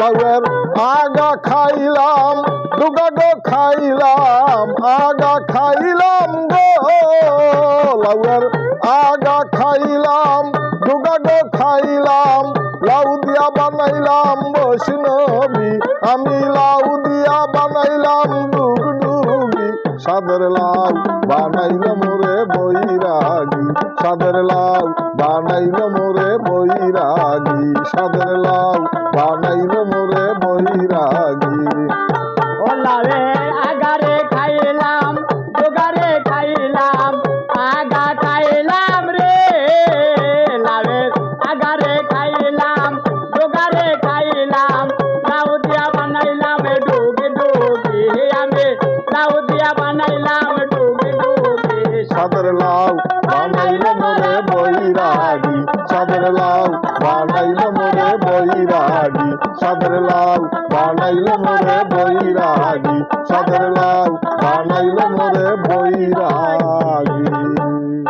লাউয়ের আগা খাইলাম দুগাগো খাইলাম, আগা খাইলাম গো। লাউয়ের আগা খাইলাম দুগাগো খাইলাম, লাউ দিয়া বানাইলাম বৈষ্ণবী, আমি লাউ সাদের লাউ বানাইল মোরে বৈরাগী। সাদের লাউ বানাইল মোরে বৈরাগী। সাদের লাউ বানাইল মোরে বৈরাগী। ও লাউয়ের বানাইলাম ডুবি ডুবি। সাদের লাউ বানাইল মোরে বৈরাগী। সাদর লাউ বানাইল মোরে বৈরাগী। সাদর লাউ বানাইল মোরে বৈরাগী। সাদর লাউ